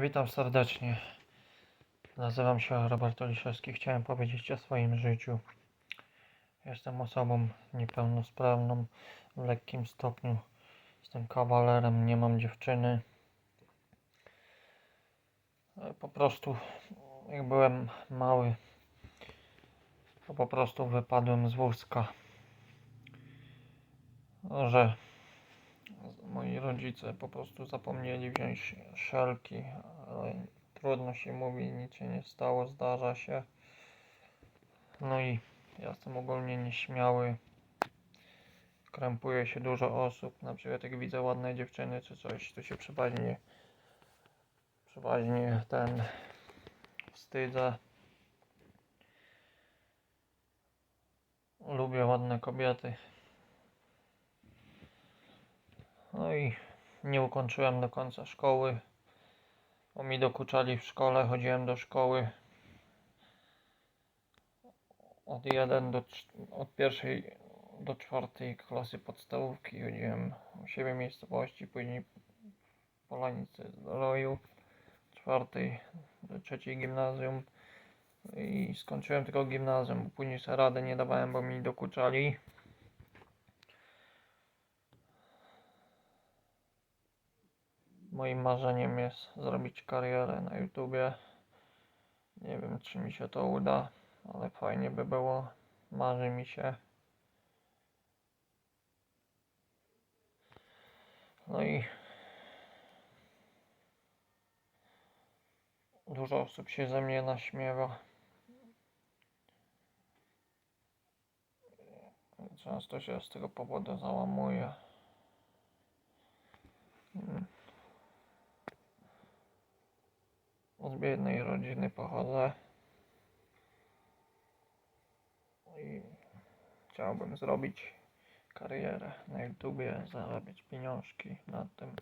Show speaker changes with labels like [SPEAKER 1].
[SPEAKER 1] Witam serdecznie. Nazywam się Robert Oliszewski. Chciałem powiedzieć o swoim życiu. Jestem osobą niepełnosprawną w lekkim stopniu. Jestem kawalerem, nie mam dziewczyny. Po prostu, jak byłem mały, to po prostu wypadłem z wózka. Że moi rodzice po prostu zapomnieli wziąć szelki, ale trudno się mówi, nic się nie stało, zdarza się. No i ja jestem ogólnie nieśmiały. Krępuje się dużo osób, na przykład jak widzę ładne dziewczyny czy coś, to się przeważnie przeważnie ten wstydzę. Lubię ładne kobiety. No i nie ukończyłem do końca szkoły, bo mi dokuczali w szkole, chodziłem do szkoły od 1 do od pierwszej do czwartej klasy podstawówki chodziłem u siebie miejscowości, później Polanicy Zdroju, czwartej do trzeciej gimnazjum i skończyłem tylko gimnazjum, później sobie nie dawałem, bo mi dokuczali. Moim marzeniem jest zrobić karierę na YouTubie. Nie wiem, czy mi się to uda, ale fajnie by było. Marzy mi się. No i dużo osób się ze mnie naśmiewa. Często się z tego powodu załamuję. Mm. Z biednej rodziny pochodzę. I chciałbym zrobić karierę na YouTubie, zarabiać pieniążki na tym.